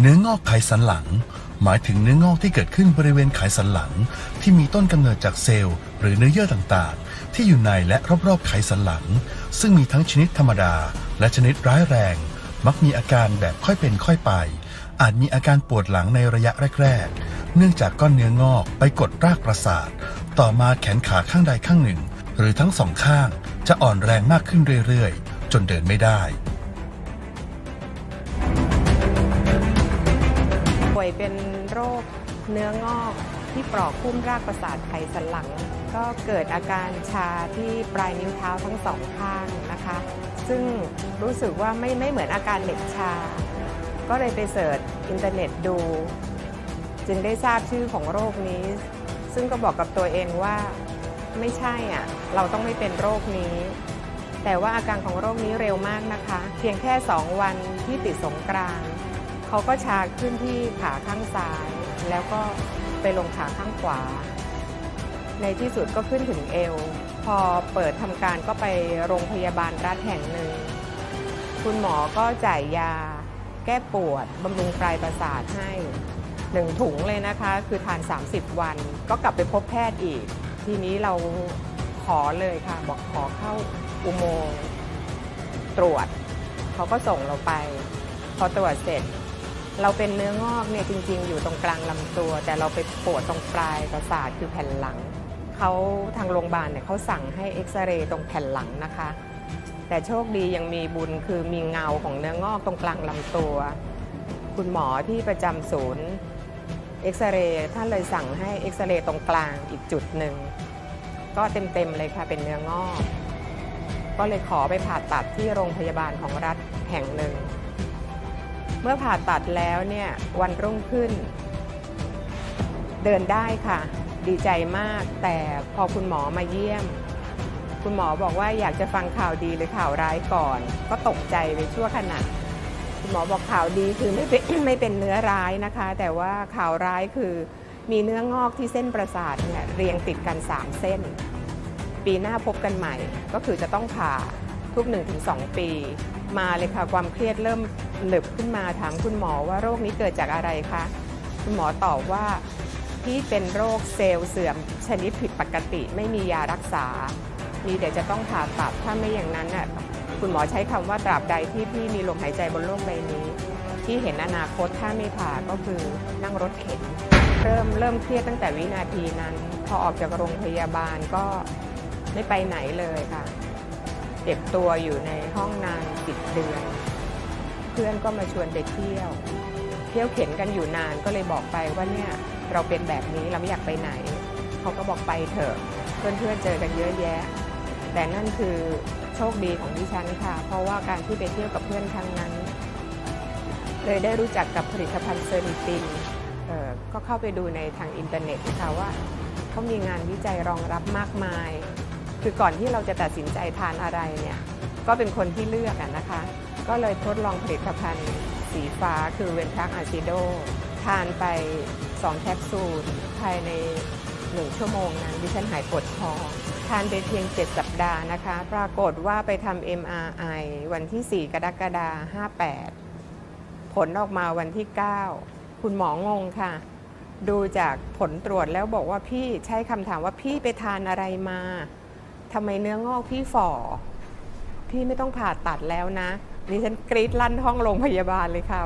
เนื้องอกไขสันหลัง หมายถึงเนื้องอกที่เกิดขึ้นบริเวณไขสันหลัง ที่มีต้นกำเนิดจากเซลล์ หรือเนื้อเยื่อต่างๆ ที่อยู่ในและรอบๆไขสันหลัง ซึ่งมีทั้งชนิดธรรมดา และชนิดร้ายแรง มักมีอาการแบบค่อยเป็นค่อยไป อาจมีอาการปวดหลังในระยะแรกๆ เนื่องจากก้อนเนื้องอกไปกดรากประสาท ต่อมาแขนขาข้างใดข้างหนึ่ง หรือทั้งสองข้างจะอ่อนแรงมากขึ้นเรื่อยๆ จนเดินไม่ได้ วยเป็นโรคเนื้องอกที่ปลอกคุ้มรากประสาทไขสันหลัง ก็เกิดอาการชาที่ปลายนิ้วเท้าทั้งสองข้างนะคะ ซึ่งรู้สึกว่าไม่ไม่เหมือนอาการเหน็บชา ก็เลยไปเสิร์ชอินเทอร์เน็ตดู จึงได้ทราบชื่อของโรคนี้ ซึ่งก็บอกกับตัวเองว่าไม่ใช่อะเราต้องไม่เป็นโรคนี้แต่ว่าอาการของโรคนี้เร็วมากนะคะ เพียงแค่ 2 วันที่ติดสงกราน เขาก็ชาขึ้นที่ขาข้างซ้าย แล้วก็ไปลงขาข้างขวา ในที่สุดก็ขึ้นถึงเอว พอเปิดทำการก็ไปโรงพยาบาลรัฐแห่งหนึ่ง คุณหมอก็จ่ายยา แก้ปวดบำรุงปลายประสาทให้หนึ่งถุงเลยนะคะ คือทาน 30 วัน ก็กลับไปพบแพทย์อีก ทีนี้เราขอเลยค่ะ บอกขอเข้าอุโมงค์ตรวจ เขาก็ส่งเราไป พอตรวจเสร็จ เราเป็นเนื้องอกเนี่ยจริง ๆ อยู่ตรงกลางลำตัว แต่เราไปปวดตรงปลายประสาทคือแผ่นหลังเขาทางโรงพยาบาลเนี่ยเขาสั่งให้เอ็กซเรย์ตรงแผ่นหลังนะคะ แต่โชคดียังมีบุญคือมีเงาของเนื้องอกตรงกลางลำตัว คุณหมอที่ประจำศูนย์เอ็กซเรย์ท่านเลยสั่งให้เอ็กซเรย์ตรงกลางอีกจุดหนึ่ง ก็เต็มๆเลยค่ะเป็นเนื้องอก ก็เลยขอไปผ่าตัดที่โรงพยาบาลของรัฐแห่งหนึ่ง เมื่อผ่าตัดแล้วเนี่ยวันรุ่งขึ้น เดินได้ค่ะ ดีใจมาก แต่พอคุณหมอมาเยี่ยม คุณหมอบอกว่าอยากจะฟังข่าวดีหรือข่าวร้ายก่อน ก็ตกใจไปชั่วขณะคุณหมอบอกข่าวดีคือไม่เป็นไม่เป็นเนื้อร้ายนะคะ แต่ว่าข่าวร้ายคือมีเนื้องอกที่เส้นประสาทเนี่ยเรียงติดกัน 3 เส้น ปีหน้าพบกันใหม่ ก็คือจะต้องผ่าทุก 1-2 ปี มาเลยค่ะ ความเครียดเริ่มหนึบขึ้นมาถามคุณหมอว่าโรคนี้เกิดจากอะไรคะ คุณหมอตอบว่าพี่เป็นโรคเซลล์เสื่อมชนิดผิดปกติ ไม่มียารักษา มีเดี๋ยวจะต้องผ่าตัดถ้าไม่อย่างนั้นน่ะคุณหมอใช้คำว่าตราบใดที่พี่มีลมหายใจบนโลกใบนี้ ที่เห็นอนาคตถ้าไม่ผ่าก็คือนั่งรถเข็น เริ่มเริ่มเครียดตั้งแต่วินาทีนั้น พอออกจากโรงพยาบาลก็ไม่ไปไหนเลยค่ะ เก็บตัวอยู่ในห้องนานสิบเดือน เพื่อนก็มาชวนไปเที่ยว เที่ยวเข็นกันอยู่นานก็เลยบอกไปว่าเนี่ยเราเป็นแบบนี้เราไม่อยากไปไหน เขาก็บอกไปเถอะ เพื่อนๆเจอกันเยอะแยะ แต่นั่นคือโชคดีของดิฉันค่ะ เพราะว่าการที่ไปเที่ยวกับเพื่อนครั้งนั้น เลยได้รู้จักกับผลิตภัณฑ์เซอร์นิตินก็เข้าไปดูในทางอินเทอร์เน็ตนะคะว่าเขามีงานวิจัยรองรับมากมาย คือก่อนที่เราจะตัดสินใจทานอะไรเนี่ยก็เป็นคนที่เลือกนะคะ ก็เลยทดลองผลิตภัณฑ์สีฟ้าคือเวนทักอาซิโดทานไป 2 แคปซูล ภายใน 1 ชั่วโมงนั้นดิฉันหายปวดคอทานไปเพียง 7 สัปดาห์นะคะ ปรากฏว่าไปทำ MRI วันที่ 4 กรกฎาคม58 ผลออกมาวันที่ 9 คุณหมองงค่ะ ดูจากผลตรวจแล้วบอกว่าพี่ใช้คำถามว่าพี่ไปทานอะไรมา ทำไมเนื้องอกพี่ฝ่อ พี่ไม่ต้องผ่าตัดแล้วนะดิฉันกรีดลั่นห้องโรงพยาบาลเลยค่ะ